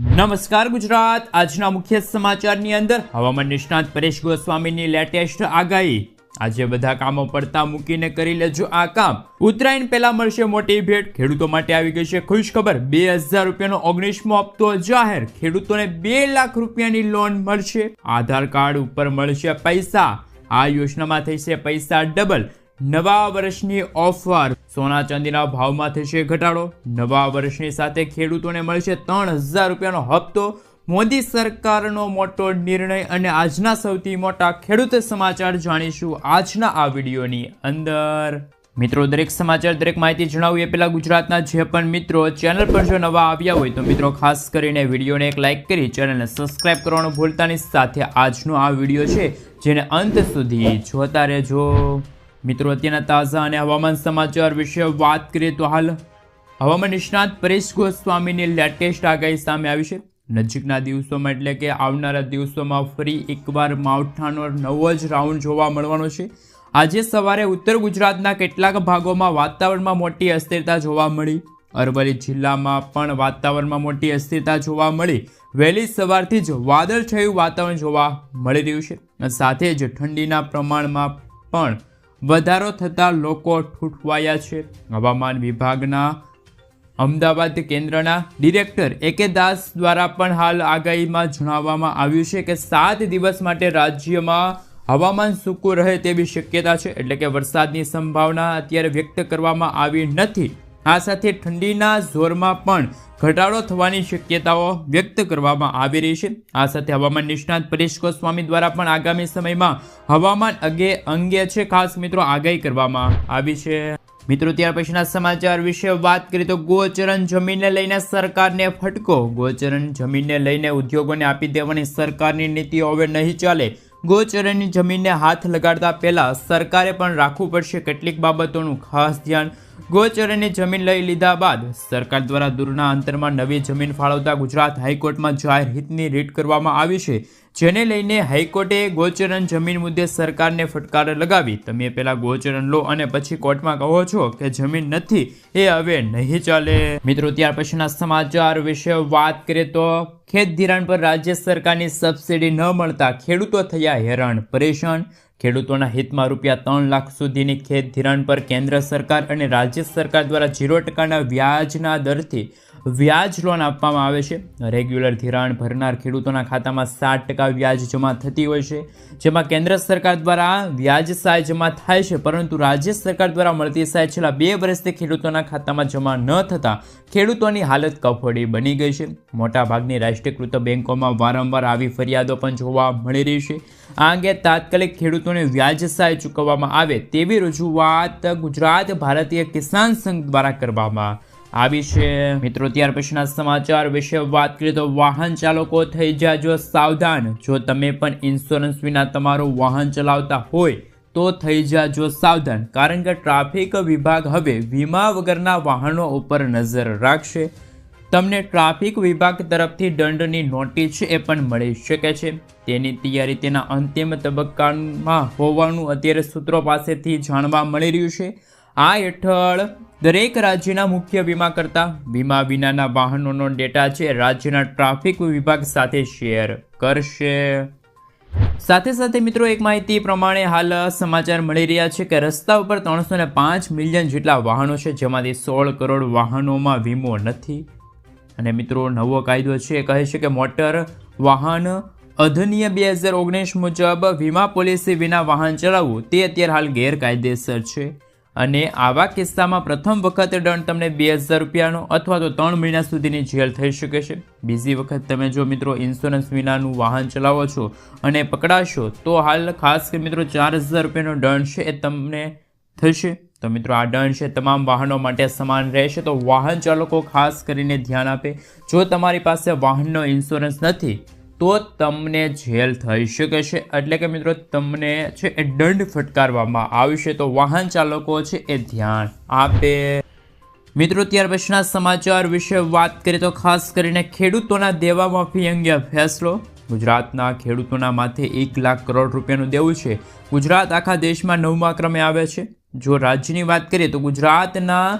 નમસ્કાર ગુજરાત. આજના મુખ્ય સમાચારની અંદર હવામાન નિષ્ણાત પરેશ ગોસ્વામીની લેટેસ્ટ આગાહી. આજે બધા કામો પડતા મૂકીને કરી લેજો આ કામ. ઉત્તરાયણ પહેલા મળશે મોટી ભેટ. ખેડૂતો માટે આવી ગઈ છે ખુશ ખબર બે હજાર રૂપિયાનો ઓગણીસમો હપ્તો જાહેર. ખેડૂતોને બે લાખ રૂપિયાની લોન મળશે. આધાર કાર્ડ ઉપર મળશે પૈસા. આ યોજનામાં થશે પૈસા ડબલ નવા વર્ષની ઓફર. સોના ચાંદીના ભાવમાં થશે ઘટાડો. નવા વર્ષની સાથે ખેડૂતોને મળશે ત્રણ હજાર રૂપિયાનો હપ્તો. મોદી સરકારનો મોટો નિર્ણય અને આજના સૌથી મોટા ખેડૂત સમાચાર જાણીશું આજના આ વિડીયોની અંદર. મિત્રો, દરેક સમાચાર, દરેક માહિતી જણાવું એ પહેલાં ગુજરાતના જે પણ મિત્રો ચેનલ પર જો નવા આવ્યા હોય તો મિત્રો, ખાસ કરીને વિડીયોને એક લાઇક કરી ચેનલને સબસ્ક્રાઇબ કરવાનું ભૂલતાની સાથે આજનો આ વીડિયો છે, જેને અંત સુધી જોતા રહેજો. મિત્રો, અત્યારના તાજા અને હવામાન સમાચાર વિશે વાત કરીએ તો હાલ હવામાન નિષ્ણાત પરેશ ગોસ્વામીની લેટેસ્ટ આગાહી સામે આવી છે. નજીકના દિવસોમાં એટલે કે આવનારા દિવસોમાં ફરી એકવાર માવઠાનો નવો જ રાઉન્ડ જોવા મળવાનો છે. આજે સવારે ઉત્તર ગુજરાતના કેટલાક ભાગોમાં વાતાવરણમાં મોટી અસ્થિરતા જોવા મળી. અરવલ્લી જિલ્લામાં પણ વાતાવરણમાં મોટી અસ્થિરતા જોવા મળી. વહેલી સવારથી જ વાદળછાયું વાતાવરણ જોવા મળી રહ્યું છે. સાથે જ ઠંડીના પ્રમાણમાં પણ વધારો થતાં લોકો ઠૂંઠવાયા છે. હવામાન વિભાગના અમદાવાદ કેન્દ્રના ડિરેક્ટર એ કે દાસ દ્વારા પણ હાલ આગાહીમાં જણાવવામાં આવ્યું છે કે સાત દિવસ માટે રાજ્યમાં હવામાન સૂકું રહે તેવી શક્યતા છે. એટલે કે વરસાદની સંભાવના અત્યારે વ્યક્ત કરવામાં આવી નથી. આ સાથે ઠંડીના જોરમાં પણ ઘટાડો થવાની શક્યતાઓ વ્યક્ત કરવામાં આવી રહી છે. આ સાથે હવામાન નિષ્ણાત પરેશ ગોસ્વામી દ્વારા પણ આગામી સમયમાં હવામાન અંગે અંગે છે. ખાસ મિત્રો આગાહી કરવામાં આવી છે. મિત્રો, ત્યાર પછીના સમાચાર વિશે વાત કરીએ તો ગોચરણ જમીનને લઈને સરકારને ફટકો. ગોચરણ જમીનને લઈને ઉદ્યોગોને આપી દેવાની સરકારની નીતિઓ હવે નહીં ચાલે. ગોચરણની જમીનને હાથ લગાડતા પહેલા સરકારે પણ રાખવું પડશે. કેટલીક બાબતોનું ખાસ ધ્યાન ગોચરણની જમીન લઈ લીધા બાદ સરકાર દ્વારા દૂરના અંતરમાં નવી જમીન ફાળવતા ગુજરાત હાઈકોર્ટમાં જાહેર હિતની રીટ કરવામાં આવી છે. જેને લઈને હાઈકોર્ટે ગોચરણ જમીન મુદ્દે સરકારને ફટકાર લગાવી. તમે પહેલા ગોચરણ લો અને પછી કોર્ટમાં કહો છો કે જમીન નથી, એ હવે નહીં ચાલે. મિત્રો, ત્યાર પછીના સમાચાર વિશે વાત કરીએ તો ખેત ધિરાણ પર રાજ્ય સરકારની સબસિડી ન મળતા ખેડૂતો થયા હેરાન, પરેશાન. ખેડૂતોના હિતમાં રૂપિયા ત્રણ લાખ સુધીની ખેત ધિરાણ પર કેન્દ્ર સરકાર અને રાજ્ય સરકાર દ્વારા ઝીરો ટકાના વ્યાજના દરથી વ્યાજ લોન આપવામાં આવે છે. રેગ્યુલર ધિરાણ ભરનાર ખેડૂતોના ખાતામાં સાત ટકા વ્યાજ જમા થતી હોય છે. જેમાં કેન્દ્ર સરકાર દ્વારા વ્યાજ સહાય જમા થાય છે, પરંતુ રાજ્ય સરકાર દ્વારા મળતી સહાય છેલ્લા બે વર્ષથી ખેડૂતોના ખાતામાં જમા ન થતાં ખેડૂતોની હાલત કફોડી બની ગઈ છે. મોટાભાગની રાષ્ટ્રીયકૃત બેન્કોમાં વારંવાર આવી ફરિયાદો પણ જોવા મળી રહી છે. આ અંગે તાત્કાલિક ખેડૂતોને વ્યાજ સહાય ચૂકવવામાં આવે તેવી રજૂઆત ગુજરાત ભારતીય કિસાન સંઘ દ્વારા કરવામાં આવી છે. મિત્રો, ત્યાર પછીના સમાચાર વિશે વાત કરીએ તો વાહન ચાલકો થઈ જાજો સાવધાન. જો તમે પણ ઇન્સ્યોરન્સ વિના તમારું વાહન ચલાવતા હોય, તો થઈ જાજો સાવધાન. કારણ કે ટ્રાફિક વિભાગ હવે વીમા વગરના વાહનો ઉપર નજર રાખશે. તમને ટ્રાફિક વિભાગ તરફથી દંડની નોટિસ એ પણ મળી શકે છે. તેની તૈયારી તેના અંતિમ તબક્કામાં હોવાનું અત્યારે સૂત્રો પાસેથી જાણવા મળી રહ્યું છે. આ હેઠળ દરેક રાજ્યના મુખ્ય વીમા કરતા વીમા વિનાના વાહનોનો ડેટા છે, રાજ્યના ટ્રાફિક વિભાગ સાથે શેર કરશે. સાથે સાથે મિત્રો, એક માહિતી પ્રમાણે હાલ સમાચાર મળી રહ્યા છે કે રસ્તા ઉપર ત્રણસો પાંચ મિલિયન જેટલા વાહનો છે, જેમાંથી સોળ કરોડ વાહનોમાં વીમો નથી. અને મિત્રો, નવો કાયદો છે કહે છે કે મોટર વાહન અધિનિયમ બે હજાર ઓગણીસ મુજબ વીમા પોલિસી વિના વાહન ચલાવવું, તે અત્યારે હાલ ગેરકાયદેસર છે. અને આવા કિસ્સામાં પ્રથમ વખત દંડ તમને બે હજાર રૂપિયાનો અથવા તો ત્રણ મહિના સુધીની જેલ થઈ શકે છે. બીજી વખત તમે જો મિત્રો ઇન્સ્યોરન્સ વિનાનું વાહન ચલાવો છો અને પકડાશો, તો હાલ ખાસ કરી મિત્રો ચાર હજાર રૂપિયાનો દંડ છે એ તમને થશે. તો મિત્રો આ દંડ છે તમામ વાહનો માટે સમાન રહેશે. તો વાહન ચાલકો ખાસ કરીને ધ્યાન આપે, જો તમારી પાસે વાહનનો ઇન્સ્યોરન્સ નથી તો તમને જેલ થઈ શકે છે. એટલે કે મિત્રો, તમને છે એ દંડ ફટકારવામાં આવશે તો વાહન ચાલકો છે એ ધ્યાન આપે. મિત્રો, ત્યાર પછીના સમાચાર વિશે વાત કરીએ તો ખાસ કરીને ખેડૂતોના દેવા માફી અંગે ફેસલો. ગુજરાતના ખેડૂતોના માથે એક લાખ કરોડ રૂપિયાનું દેવું છે. ગુજરાત આખા દેશમાં નવમા ક્રમે આવે છે. જો રાજ્યની વાત કરીએ તો ગુજરાતના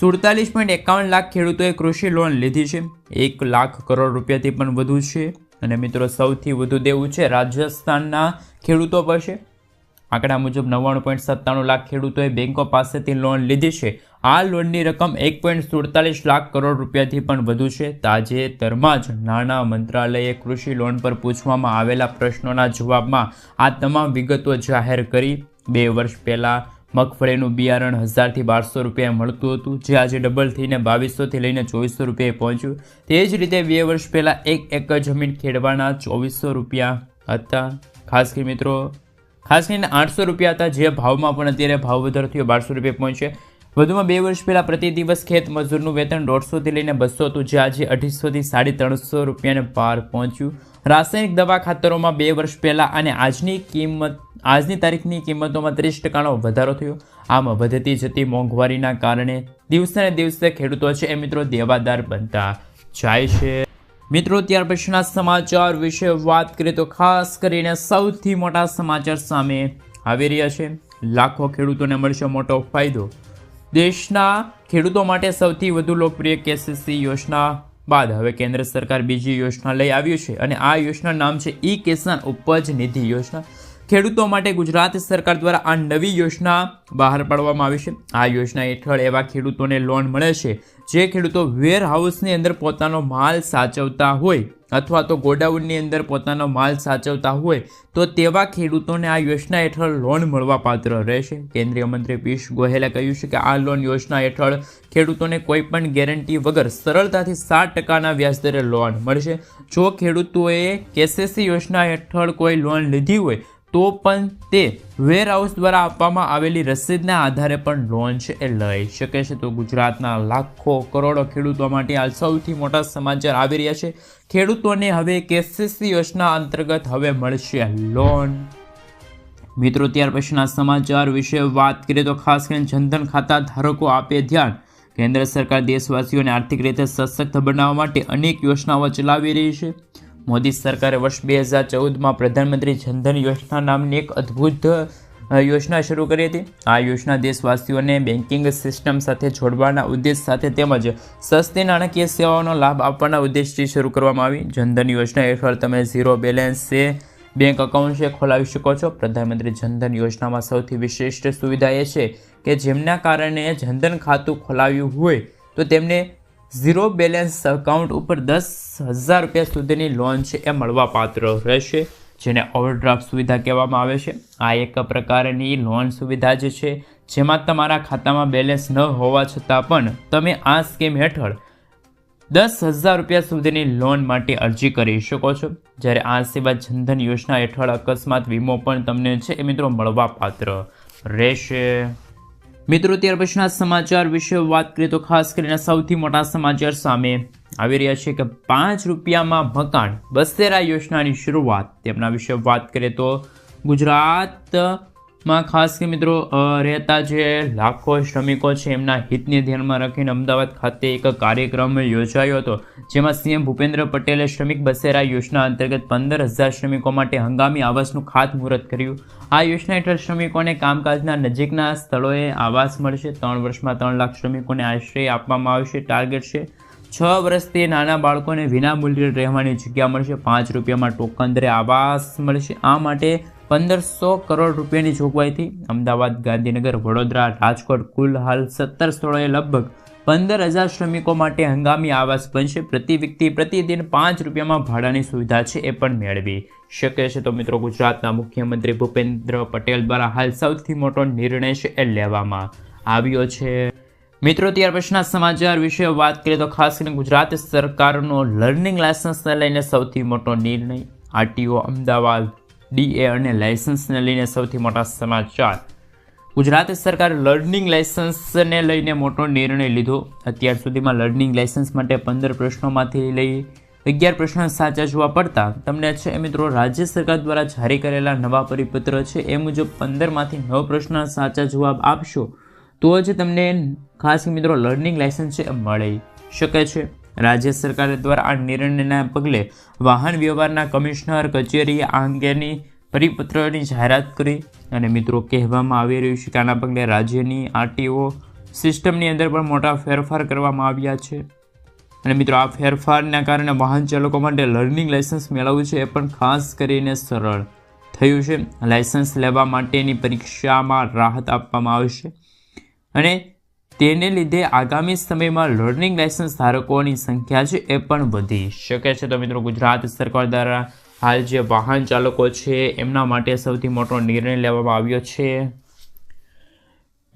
સુડતાલીસ પોઈન્ટ એકાવન લાખ ખેડૂતોએ કૃષિ લોન લીધી છે. એક લાખ કરોડ રૂપિયાથી પણ વધુ છે. અને મિત્રો, સૌથી વધુ દેવું છે રાજસ્થાનના ખેડૂતો પાસે. આંકડા મુજબ નવ્વાણું પોઈન્ટ સત્તાણું લાખ ખેડૂતોએ બેંકો પાસેથી લોન લીધી છે. આ લોનની રકમ એક પોઈન્ટ સુડતાલીસ લાખ કરોડ રૂપિયાથી પણ વધુ છે. તાજેતરમાં જ નાણાં મંત્રાલયે કૃષિ લોન પર પૂછવામાં આવેલા પ્રશ્નોના જવાબમાં આ તમામ વિગતો જાહેર કરી. બે વર્ષ પહેલાં મગફળીનું બિયારણ હજારથી બારસો રૂપિયા મળતું હતું, જે આજે ડબલ થઈને બાવીસોથી લઈને ચોવીસો રૂપિયાએ પહોંચ્યું. તે જ રીતે બે વર્ષ પહેલાં એક એકર જમીન ખેડવાના ચોવીસો રૂપિયા હતા. ખાસ કરી મિત્રો, ખાસ કરીને આઠસો રૂપિયા હતા, જે ભાવમાં પણ અત્યારે ભાવ વધારો થયો બારસો રૂપિયા પહોંચ્યો. વધુમાં બે વર્ષ પહેલાં પ્રતિ દિવસ ખેત મજૂરનું વેતન દોઢસોથી લઈને બસો હતું, જે આજે અઢીસોથી સાડી ત્રણસો રૂપિયાને પાર પહોંચ્યું. રાસાયણિક દવા ખાતરોમાં બે વર્ષ પહેલાં અને આજની કિંમત આજની તારીખની કિંમતોમાં ત્રીસ ટકાનો વધારો થયો. આમ વધતી જતી મોંઘવારીના કારણે દિવસે ને દિવસે ખેડૂતો છે એ મિત્રો દેવાદાર બનતા જાય છે. મિત્રો, ત્યાર પછીના સમાચાર વિશે વાત કરીએ તો ખાસ કરીને સૌથી મોટા સમાચાર સામે આવી રહ્યા છે. લાખો ખેડૂતોને મળશે મોટો ફાયદો. દેશના ખેડૂતો માટે સૌથી વધુ લોકપ્રિય કેસીસી યોજના બાદ હવે કેન્દ્ર સરકાર બીજી યોજના લઈ આવ્યું છે અને આ યોજના નામ છે ઈ કિસાન ઉપજ નિધિ યોજના. ખેડૂતો માટે ગુજરાત સરકાર દ્વારા આ નવી યોજના બહાર પાડવામાં આવી છે. આ યોજના હેઠળ એવા ખેડૂતોને લોન મળે છે, જે ખેડૂતો વેરહાઉસની અંદર પોતાનો માલ સાચવતા હોય અથવા તો ગોડાઉનની અંદર પોતાનો માલ સાચવતા હોય, તો તેવા ખેડૂતોને આ યોજના હેઠળ લોન મળવા પાત્ર રહેશે. કેન્દ્રીય મંત્રી પિયુષ ગોહેલે કહ્યું છે કે આ લોન યોજના હેઠળ ખેડૂતોને કોઈ પણ ગેરંટી વગર સરળતાથી સાત ટકાના વ્યાજદરે લોન મળશે. જો ખેડૂતોએ કેસીસી યોજના હેઠળ કોઈ લોન લીધી હોય તો પણ તે વેરહાઉસ દ્વારા આપવામાં આવેલી રસીદના આધારે પણ લોન છે એ લઈ શકે છે. તો ગુજરાતના લાખો કરોડો ખેડૂતો માટે આ સૌથી મોટા સમાચાર આવી રહ્યા છે. ખેડૂતોને હવે કેસીસી યોજના અંતર્ગત હવે મળશે લોન મિત્રો, ત્યાર પછીના સમાચાર વિશે વાત કરીએ તો ખાસ કરીને જનધન ખાતા ધારકો આપે ધ્યાન. કેન્દ્ર સરકાર દેશવાસીઓને આર્થિક રીતે સશક્ત બનાવવા માટે અનેક યોજનાઓ ચલાવી રહી છે. મોદી સરકારે વર્ષ બે હજાર ચૌદમાં પ્રધાનમંત્રી જનધન યોજના નામની એક અદ્ભુત યોજના શરૂ કરી હતી. આ યોજના દેશવાસીઓને બેન્કિંગ સિસ્ટમ સાથે જોડવાના ઉદ્દેશ સાથે તેમજ સસ્તી નાણાકીય સેવાઓનો લાભ આપવાના ઉદ્દેશથી શરૂ કરવામાં આવી. જનધન યોજના હેઠળ તમે ઝીરો બેલેન્સ બેંક એકાઉન્ટ ખોલાવી શકો છો. પ્રધાનમંત્રી જનધન યોજનામાં સૌથી વિશિષ્ટ સુવિધા એ છે કે જેમના કારણે જનધન ખાતું ખોલાવ્યું હોય તો તેમને ઝીરો બેલેન્સ અકાઉન્ટ ઉપર દસ હજાર રૂપિયા સુધીની લોન છે એ મળવાપાત્ર રહેશે, જેને ઓવરડ્રાફ્ટ સુવિધા કહેવામાં આવે છે. આ એક પ્રકારની લોન સુવિધા જે છે, જેમાં તમારા ખાતામાં બેલેન્સ ન હોવા છતાં પણ તમે આ સ્કીમ હેઠળ દસ હજાર રૂપિયા સુધીની લોન માટે અરજી કરી શકો છો. જ્યારે આ સિવાય જનધન યોજના હેઠળ અકસ્માત વીમો પણ તમને છે એ મિત્રો મળવાપાત્ર રહેશે. મિત્રો, ત્યાર પછીના સમાચાર વિશે વાત કરીએ તો ખાસ કરીને સૌથી મોટા સમાચાર સામે આવી રહ્યા છે કે પાંચ રૂપિયામાં મકાન બસેરા યોજનાની શરૂઆત. તેમના વિશે વાત કરીએ તો ગુજરાતમાં ખાસ કે મિત્રો રહેતા જે લાખો શ્રમિકો છે, એમના હિતને ધ્યાનમાં રાખીને અમદાવાદ ખાતે એક કાર્યક્રમ યોજાયો હતો, જેમાં સીએમ ભૂપેન્દ્ર પટેલે શ્રમિક બસેરા યોજના અંતર્ગત પંદર હજાર શ્રમિકો માટે હંગામી આવાસનું ખાતમુહૂર્ત કર્યું. આ યોજના હેઠળ શ્રમિકોને કામકાજના નજીકના સ્થળોએ આવાસ મળશે. ત્રણ વર્ષમાં ત્રણ લાખ શ્રમિકોને આશ્રય આપવામાં આવશે. ટાર્ગેટ છે, છ વર્ષથી નાના બાળકોને વિનામૂલ્યે રહેવાની જગ્યા મળશે. પાંચ રૂપિયામાં ટોકન દરે આવાસ મળશે. આ માટે પંદરસો કરોડ રૂપિયાની જોગવાઈથી અમદાવાદ, ગાંધીનગર, વડોદરા, રાજકોટ કુલ હાલ સત્તર સ્થળોએ લગભગ પંદર હજાર શ્રમિકો માટે હંગામી આવાસ બનશે. પ્રતિ વ્યક્તિ પ્રતિદિન પાંચ રૂપિયામાં ભાડાની સુવિધા છે, એ પણ મેળવી શકે છે. તો મિત્રો, ગુજરાતના મુખ્યમંત્રી ભૂપેન્દ્ર પટેલ દ્વારા હાલ સૌથી મોટો નિર્ણય છે, એ લેવામાં આવ્યો છે. મિત્રો, ત્યાર પછીના સમાચાર વિશે વાત કરીએ તો ખાસ કરીને ગુજરાત સરકારનો લર્નિંગ લાયસન્સને લઈને સૌથી મોટો નિર્ણય આરટીઓ અમદાવાદ ડીએ અને લાયસન્સને લઈને સૌથી મોટા સમાચાર. ગુજરાત સરકાર લર્નિંગ લાયસન્સને લઈને મોટો નિર્ણય લીધો. અત્યાર સુધીમાં લર્નિંગ લાયસન્સ માટે પંદર પ્રશ્નોમાંથી લઈ અગિયાર પ્રશ્નો સાચા જોવા પડતા. તમને છે મિત્રો, રાજ્ય સરકાર દ્વારા જારી કરેલા નવા પરિપત્ર છે, એ મુજબ પંદરમાંથી નવ પ્રશ્ન સાચા જવાબ આપશો, તો જ તમને ખાસ મિત્રો લર્નિંગ લાયસન્સ છે એ મળી શકે છે. રાજ્ય સરકાર દ્વારા આ નિર્ણયના પગલે વાહન વ્યવહારના કમિશનર કચેરીએ આ અંગેની પરિપત્રની જાહેરાત કરી અને મિત્રો કહેવામાં આવી રહ્યું છે કે આના પગલે રાજ્યની આરટીઓ સિસ્ટમની અંદર પણ મોટા ફેરફાર કરવામાં આવ્યા છે. અને મિત્રો આ ફેરફારના કારણે વાહન ચાલકો માટે લર્નિંગ લાઇસન્સ મેળવવું છે એ પણ ખાસ કરીને સરળ થયું છે. લાઇસન્સ લેવા માટેની પરીક્ષામાં રાહત આપવામાં આવશે. અને તેને લીધે આગામી સમયમાં લર્નિંગ લાઇસન્સ ધારકોની સંખ્યા છે એ પણ વધી શકે છે. તો મિત્રો, ગુજરાત સરકાર દ્વારા હાલ જે વાહન ચાલકો છે, એમના માટે સૌથી મોટો નિર્ણય લેવામાં આવ્યો છે.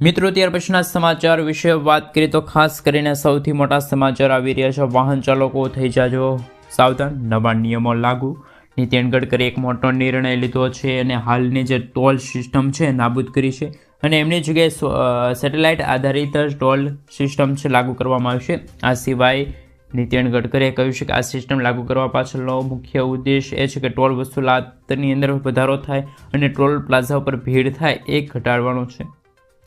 મિત્રો, ત્યાર પછીના સમાચાર વિશે વાત કરીએ તો ખાસ કરીને સૌથી મોટા સમાચાર આવી રહ્યા છે. વાહન ચાલકો થઈ જાજો. સાવધાન, નવા નિયમો લાગુ. નીતિન ગડકરી એક મોટો નિર્ણય લીધો છે અને હાલની જે ટોલ સિસ્ટમ છે નાબૂદ કરી છે. અને એમની જગ્યાએ સેટેલાઇટ આધારિત ટોલ સિસ્ટમ છે લાગુ કરવામાં આવશે. આ સિવાય નીતિન ગડકરીએ કહ્યું છે કે આ સિસ્ટમ લાગુ કરવા પાછળનો મુખ્ય ઉદ્દેશ એ છે કે ટોલ વસૂલાતની અંદર વધારો થાય અને ટોલ પ્લાઝા ઉપર ભીડ થાય એ ઘટાડવાનો છે.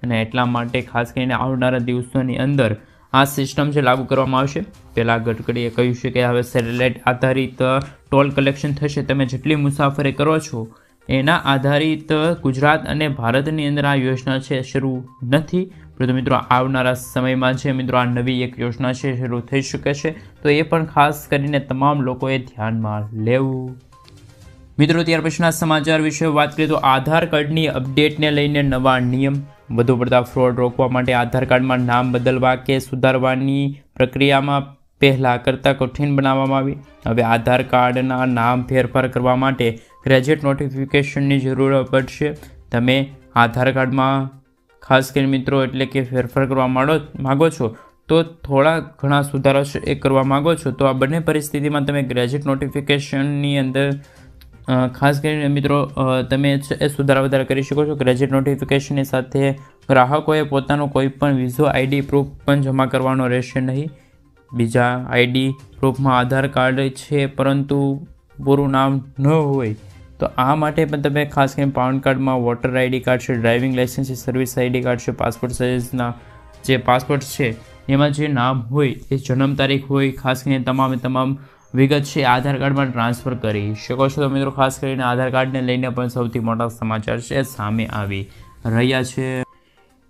અને એટલા માટે ખાસ કરીને આવનારા દિવસોની અંદર આ સિસ્ટમ છે લાગુ કરવામાં આવશે પહેલાં ગડકરીએ કહ્યું છે કે હવે સેટેલાઇટ આધારિત ટોલ કલેક્શન થશે. તમે જેટલી મુસાફરી કરો છો એના આધારિત ગુજરાત અને ભારતની અંદર આ યોજના છે, શરૂ નથી. પરંતુ મિત્રો, આવનારા સમયમાં છે, મિત્રો, આ નવી એક યોજના છે, શરૂ થઈ શકે છે. તો એ પણ ખાસ કરીને તમામ લોકોએ ધ્યાનમાં લેવું. મિત્રો, ત્યાર પછીના સમાચાર વિશે વાત કરીએ તો આધાર કાર્ડની અપડેટને લઈને નવા નિયમ. વધુ પડતા ફ્રોડ રોકવા માટે આધાર કાર્ડમાં નામ બદલવા કે સુધારવાની પ્રક્રિયામાં પહેલાં કરતાં કઠિન બનાવવામાં આવી. હવે આધાર કાર્ડના નામ ફેરફાર કરવા માટે ગ્રેજ્યુએટ નોટિફિકેશનની જરૂર પડશે. તમે આધાર કાર્ડમાં, ખાસ કરીને મિત્રો, એટલે કે ફેરફાર કરવા માંડો, માગો છો, તો થોડા ઘણા સુધારા એ કરવા માગો છો. તો આ બંને પરિસ્થિતિમાં તમે ગ્રેજ્યુએટ નોટિફિકેશનની અંદર ખાસ કરીને મિત્રો તમે એ સુધારા વધારા કરી શકો છો. ગ્રેજ્યુએટ નોટિફિકેશનની સાથે ગ્રાહકોએ પોતાનો કોઈ પણ વિઝો આઈડી પ્રૂફ પણ જમા કરવાનો રહેશે નહીં. બીજા આઈડી પ્રૂફમાં આધાર કાર્ડ છે, પરંતુ પૂરું નામ ન હોય. તો આ માટે પણ તમે ખાસ કરીને પાન કાર્ડમાં વોટર આઈડી કાર્ડ છે, ડ્રાઇવિંગ લાઇસન્સ છે, સર્વિસ આઈડી કાર્ડ છે, પાસપોર્ટ સાઇઝના જે પાસપોર્ટ છે, એમાં જે નામ હોય એ જન્મ તારીખ હોય, ખાસ કરીને તમામે તમામ વિગત છે આધાર કાર્ડમાં ટ્રાન્સફર કરી શકો છો. તો મિત્રો ખાસ કરીને આધાર કાર્ડને લઈને પણ સૌથી મોટા સમાચાર છે સામે આવી રહ્યા છે.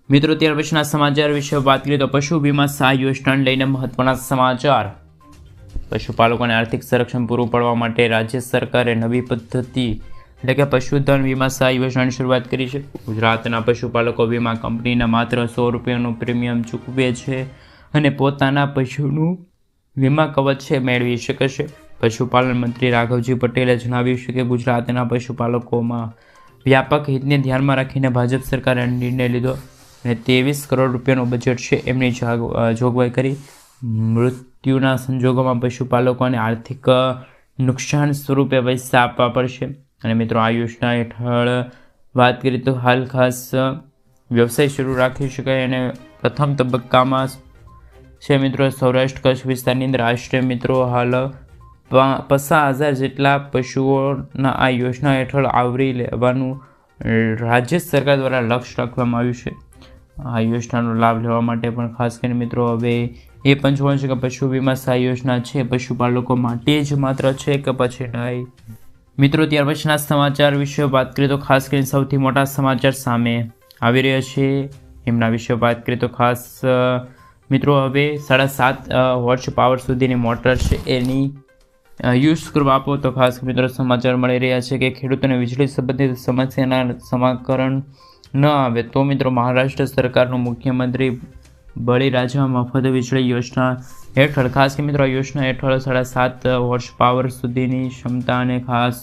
મિત્રો, ત્યાર પછીના સમાચાર વિશે વાત કરીએ તો પશુ વીમા સહાય યોજનાને લઈને મહત્વના સમાચાર. પશુપાલકોને આર્થિક સંરક્ષણ પૂરું પાડવા માટે રાજ્ય સરકારે નવી પદ્ધતિ, એટલે કે પશુધન વીમા સહાય યોજનાની શરૂઆત કરી છે. ગુજરાતના પશુપાલકો વીમા કંપનીના માત્ર સો રૂપિયાનું પ્રીમિયમ ચૂકવે છે અને પોતાના પશુનું વીમા કવચ છે, મેળવી શકે છે. પશુપાલન મંત્રી રાઘવજી પટેલે જણાવ્યું છે કે ગુજરાતના પશુપાલકોમાં વ્યાપક હિતને ધ્યાનમાં રાખીને ભાજપ સરકારે નિર્ણય લીધો અને ત્રેવીસ કરોડ રૂપિયાનું બજેટ છે, એમની જોગવાઈ કરી. મૃત્યુના સંજોગોમાં પશુપાલકોને આર્થિક નુકસાન સ્વરૂપે પૈસા આપવા પડશે. અને મિત્રો, આ યોજના હેઠળ વાત કરીએ તો હાલ ખાસ વ્યવસાય શરૂ રાખી શકાય અને પ્રથમ તબક્કામાં છે મિત્રો સૌરાષ્ટ્ર કચ્છ વિસ્તારની અંદર આશરે મિત્રો હાલ પચાસ હજાર જેટલા પશુઓના આ યોજના હેઠળ આવરી લેવાનું રાજ્ય સરકાર દ્વારા લક્ષ્ય રાખવામાં આવ્યું છે. આ યોજનાનો લાભ લેવા માટે પણ ખાસ કરીને મિત્રો હવે એ પણ જોવાનું છે કે પશુ વીમા સહાય યોજના છે, પશુપાલકો માટે જ માત્ર છે કે પછી નહીં? મિત્રો, ત્યાર પછીના સમાચાર વિશે વાત કરીએ તો ખાસ કરીને સૌથી મોટા સમાચાર સામે આવી રહ્યા છે. એમના વિશે વાત કરીએ તો ખાસ મિત્રો, હવે સાડા સાત વોર્ચ પાવર સુધીની મોટર છે એની યુઝ કરવા આપો તો ખાસ મિત્રો સમાચાર મળી રહ્યા છે કે ખેડૂતોને વીજળી સંબંધિત સમસ્યાના સમાકરણ ન આવે તો મિત્રો મહારાષ્ટ્ર સરકારનું મુખ્યમંત્રી બળીરાજા મફત વીજળી યોજના હેઠળ, ખાસ કે મિત્રો યોજના હેઠળ સાડા સાત વોટ્સ પાવર સુધીની ક્ષમતા અને ખાસ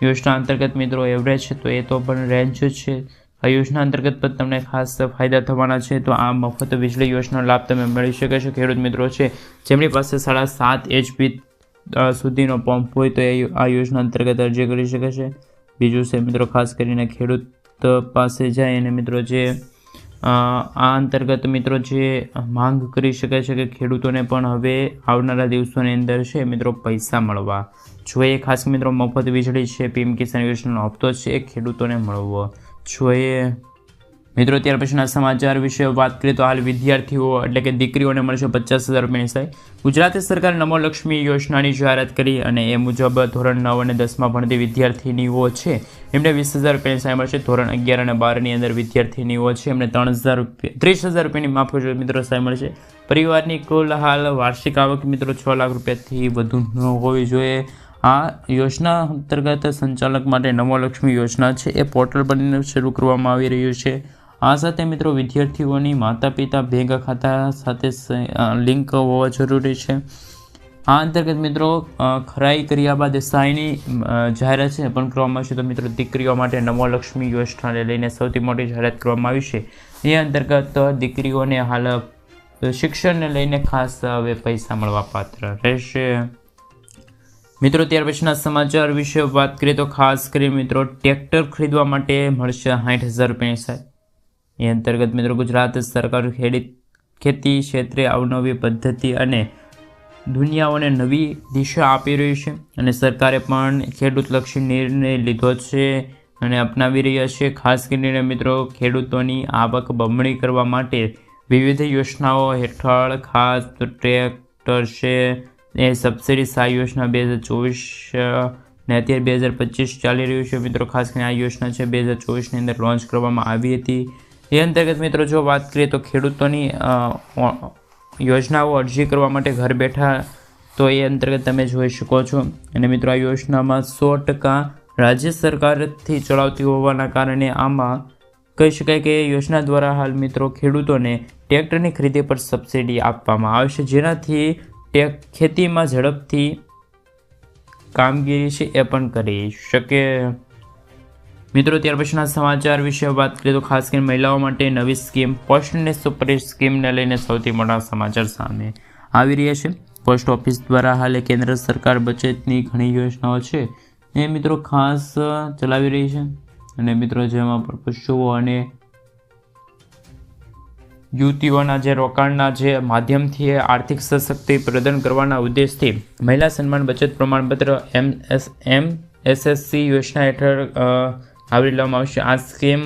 યોજના અંતર્ગત મિત્રો એવરેજ છે, તો એ તો પણ રેન્જ છે. આ યોજના અંતર્ગત પણ તમને ખાસ ફાયદા થવાના છે, તો આ મફત વીજળી યોજનાનો લાભ તમે મેળવી શકે છો. ખેડૂત મિત્રો છે, જેમની પાસે સાડા સાત એચપી સુધીનો પંપ હોય તો એ આ યોજના અંતર્ગત અરજી કરી શકે છે. બીજું છે મિત્રો ખાસ કરીને ખેડૂત પાસે જાય અને મિત્રો જે આ અંતર્ગત મિત્રો જે માંગ કરી શકે છે કે ખેડૂતોને પણ હવે આવનારા દિવસોની અંદર છે મિત્રો પૈસા મળવા. જો એ ખાસ મિત્રો મફત વીજળી છે, પીએમ કિસાન યોજનાનો હપ્તો છે એ ખેડૂતોને મળવો. જોઈએ મિત્રો ત્યાર પછીના સમાચાર વિશે વાત કરીએ તો હાલ વિદ્યાર્થીઓ, એટલે કે દીકરીઓને મળશે પચાસ હજાર રૂપિયાની સહાય. ગુજરાત સરકાર નમો યોજનાની જાહેરાત કરી અને એ મુજબ ધોરણ નવ અને દસમાં ભણતી વિદ્યાર્થીનીઓ છે, એમને વીસ હજાર રૂપિયાની સહાય મળશે. ધોરણ અગિયાર અને બારની અંદર વિદ્યાર્થીનીઓ છે, એમને ત્રણ હજાર રૂપિયા, ત્રીસ હજાર રૂપિયાની માફ કરજો મિત્રો, સહાય મળશે. પરિવારની કુલ હાલ વાર્ષિક આવક મિત્રો છ લાખ રૂપિયાથી વધુ ન હોવી જોઈએ. આ યોજના અંતર્ગત સંચાલક માટે નમો યોજના છે, એ પોર્ટલ બનીને શરૂ કરવામાં આવી રહ્યું છે. આ સાથે મિત્રો, વિદ્યાર્થીઓની માતા પિતા બેંક ખાતા સાથે લિંક હોવા જરૂરી છે. આ અંતર્ગત મિત્રો ખરાઈ કર્યા બાદ સાઈની જાહેરાત છે, પણ કરવામાં આવશે તો મિત્રો દીકરીઓ માટે નવલક્ષ્મી લક્ષ્મી યોજનાને લઈને સૌથી મોટી જાહેરાત કરવામાં આવી છે. એ અંતર્ગત દીકરીઓને હાલ શિક્ષણને લઈને ખાસ હવે પૈસા મળવા પાત્ર રહેશે. મિત્રો, ત્યાર પછીના સમાચાર વિશે વાત કરીએ તો ખાસ કરી મિત્રો, ટ્રેક્ટર ખરીદવા માટે મળશે સાઠ હજાર રૂપિયાની એ અંતર્ગત મિત્રો ગુજરાત સરકાર ખેડી, ખેતી ક્ષેત્રે અવનવી પદ્ધતિ અને દુનિયાઓને નવી દિશા આપી રહી છે અને સરકારે પણ ખેડૂતલક્ષી નિર્ણય લીધો છે અને અપનાવી રહ્યા છે. ખાસ કરીને મિત્રો ખેડૂતોની આવક બમણી કરવા માટે વિવિધ યોજનાઓ હેઠળ ખાસ ટ્રેક્ટર છે. એ સબસિડી સહાય યોજના બે હજાર ચોવીસ ને અત્યારે બે હજાર પચીસ ચાલી રહ્યું છે. મિત્રો ખાસ કરીને આ યોજના છે, બે હજાર ચોવીસની અંદર લોન્ચ કરવામાં આવી હતી. એ અંતર્ગત મિત્રો જો વાત કરીએ તો ખેડૂતોની યોજનાઓ અરજી કરવા માટે ઘર બેઠા તો એ અંતર્ગત તમે જોઈ શકો છો. અને મિત્રો આ યોજનામાં સો ટકા રાજ્ય સરકારથી ચલાવતી હોવાના કારણે આમાં કહી શકાય કે યોજના દ્વારા હાલ મિત્રો ખેડૂતોને ટ્રેક્ટરની ખરીદી પર સબસિડી આપવામાં આવશે જેનાથી ટેક ખેતીમાં ઝડપથી કામગીરી છે એ પણ કરી શકે. મિત્રો, ત્યાર પછીના સમાચાર વિશે વાત કરીએ તો ખાસ કરીને મહિલાઓ માટે નવી સ્કીમ પોસ્ટને સુપર સ્કીમને લઈને સૌથી મોટા સમાચાર સામે આવી રહ્યા છે. પોસ્ટ ઓફિસ દ્વારા હાલે કેન્દ્ર સરકાર બચતની ઘણી યોજનાઓ છે. એ મિત્રો ખાસ ચલાવી રહી છે. અને મિત્રો, જેમાં પશુઓ અને યુવતીઓના જે રોકાણના જે માધ્યમથી આર્થિક સશક્તિ પ્રદાન કરવાના ઉદ્દેશથી મહિલા સન્માન બચત પ્રમાણપત્ર એમ એસ, એમ એસએસસી યોજના હેઠળ આવરી લેવામાં આવશે. આ સ્કીમ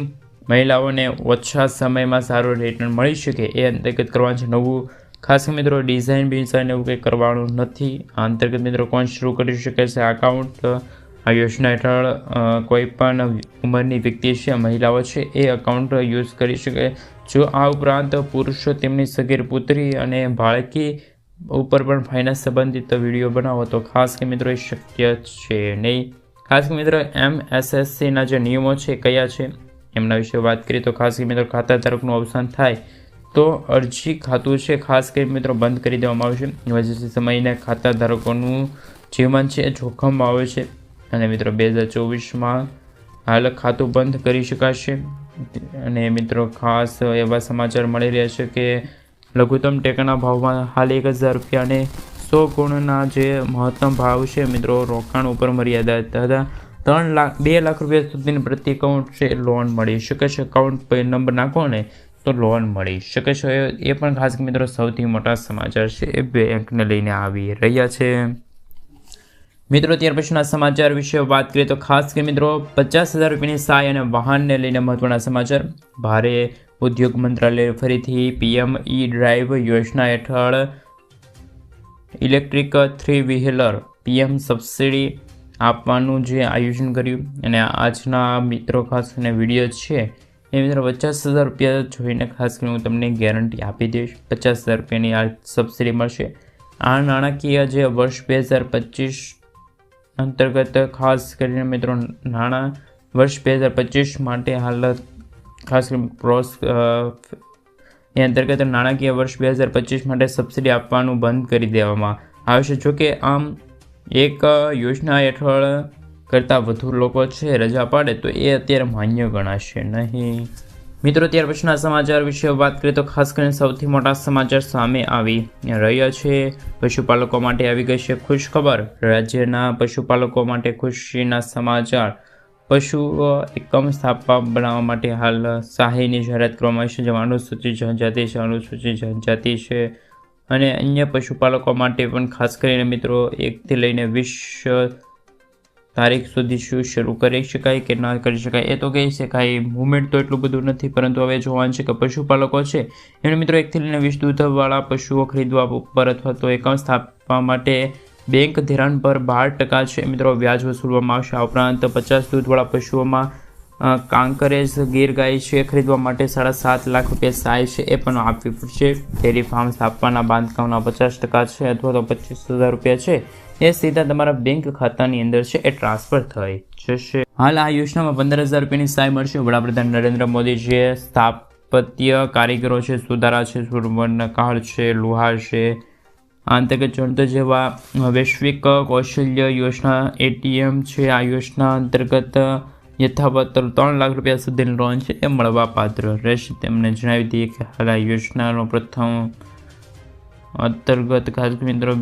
મહિલાઓને ઓછા સમયમાં સારું રિટર્ન મળી શકે એ અંતર્ગત કરવાનું છે. નવું ખાસ મિત્રો ડિઝાઇન બિઝાઇન એવું કંઈ કરવાનું નથી. આ અંતર્ગત મિત્રો કોણ શરૂ કરી શકે છે? અકાઉન્ટ આ યોજના હેઠળ કોઈ પણ ઉંમરની વ્યક્તિ છે, મહિલાઓ છે, એ અકાઉન્ટ યુઝ કરી શકે. જો આ ઉપરાંત પુરુષો તેમની સગીર પુત્રી અને બાળકી ઉપર પણ ફાઇનાન્સ સંબંધિત વીડિયો બનાવો તો ખાસ કે મિત્રો એ શક્ય છે નહીં. ખાસ કે મિત્રો એમ એસએસસીના જે નિયમો છે કયા છે? એમના વિશે વાત કરીએ તો ખાસ કરી મિત્રો ખાતાધારકનું અવસાન થાય તો અરજી ખાતું છે. ખાસ કરી મિત્રો, બંધ કરી દેવામાં આવશે. ઇમરજન્સી સમયને ખાતા ધારકોનું જીવન છે, એ જોખમમાં આવે છે. અને મિત્રો, બે હજાર ચોવીસમાં હાલ ખાતું બંધ કરી શકાશે. અને મિત્રો, ખાસ એવા સમાચાર મળી રહ્યા છે કે લઘુત્તમ ટેકાના ભાવમાં હાલ એક હજાર રૂપિયા અને સો ગુણના જે મહત્તમ ભાવ છે, મિત્રો, રોકાણ ઉપર મર્યાદા હતા. ત્રણ લાખ, બે લાખ રૂપિયા સુધીની પ્રતિ એકાઉન્ટ છે લોન મળી શકે છે. એકાઉન્ટ નંબર નાખો ને તો લોન મળી શકે છે. એ પણ ખાસ મિત્રો સૌથી મોટા સમાચાર છે, એ બેંકને લઈને આવી રહ્યા છે. મિત્રો, ત્યાર પછીના સમાચાર વિશે વાત કરીએ તો ખાસ કે મિત્રો, પચાસ હજાર રૂપિયાની સહાય અને વાહનને લઈને મહત્વના સમાચાર. ભારે ઉદ્યોગ મંત્રાલય ફરીથી પીએમ ઈ ડ્રાઈવ યોજના હેઠળ electric three wheeler PM subsidy આપવાનું જે આયોજન કર્યું. અને આજના મિત્રો ખાસ અને વીડિયો છે, એ મિત્રો પચાસ હજાર રૂપિયા જોઈને ખાસ કરીને હું તમને ગેરંટી આપી દઈશ. પચાસ હજાર રૂપિયાની આ સબસિડી મળશે. આ નાણાકીય જે વર્ષ બે હજાર પચીસ અંતર્ગત ખાસ કરીને મિત્રો નાણાં વર્ષ બે હજાર પચીસ માટે હાલ ખાસ કરીને પ્રોસ એ અંતર્ગત નાણાકીય વર્ષ બે હજાર પચીસ માટે સબસિડી આપવાનું બંધ કરી દેવામાં આવશે જોકે આમ એક યોજના હેઠળ કરતાં વધુ લોકો છે રજા પાડે તો એ અત્યારે માન્ય ગણાશે નહીં. મિત્રો, ત્યાર પછીના સમાચાર વિશે વાત કરીએ તો ખાસ કરીને સૌથી મોટા સમાચાર સામે આવી રહ્યા છે. પશુપાલકો માટે આવી ગઈ છે ખુશ ખબર રાજ્યના પશુપાલકો માટે ખુશીના સમાચાર. પશુઓ એકમ સ્થાપવા બનાવવા માટે હાલ સહાયની જાહેરાત કરવામાં આવી છે, જેમાં અનુસૂચિત જનજાતિ છે, અનુસૂચિત જનજાતિ છે અને અન્ય પશુપાલકો માટે પણ ખાસ કરીને મિત્રો એકથી લઈને વીસ તારીખ સુધી શું શરૂ કરી શકાય કે ના કરી શકાય એ તો કહી શકાય. મુવમેન્ટ તો એટલું બધું નથી, પરંતુ હવે જોવાનું છે કે પશુપાલકો છે એમણે મિત્રો એકથી લઈને વીસ દૂધવાળા પશુઓ ખરીદવા ઉપર અથવા તો એકમ સ્થાપવા માટે બેંક ધિરાણ પર બાર ટકા છે. મિત્રો, વ્યાજ વસૂલવામાં આવશે. આ ઉપરાંત પચાસ દૂધવાળા પશુઓમાં કાંકરેજ ગીર ગાય છે. ખરીદવા માટે સાડા સાત લાખ રૂપિયા સહાય છે. એ પણ આપવી પડશે. ડેરી ફાર્મ સ્થાપવાના બાંધકામના પચાસ ટકા છે અથવા તો પચીસ હજાર રૂપિયા છે. એ સીધા તમારા બેંક ખાતાની અંદર છે. એ ટ્રાન્સફર થઈ જશે. હાલ આ યોજનામાં પંદર હજાર રૂપિયાની સહાય મળશે. વડાપ્રધાન નરેન્દ્ર મોદીજીએ સ્થાપત્ય કારીગરો છે, સુધારા છે સુરવર્ણકાર છે, લુહાર છે અંતર્ગત જણતર જેવા વૈશ્વિક કૌશલ્ય યોજના એટીએમ છે. આ યોજના અંતર્ગત યથાવત ત્રણ લાખ રૂપિયા સુધીની લોન છે. એ મળવા પાત્ર રહેશે. તેમણે જણાવી દઈએ કે હાલ આ યોજનાનો પ્રથમ અંતર્ગત ખાસ મિત્રો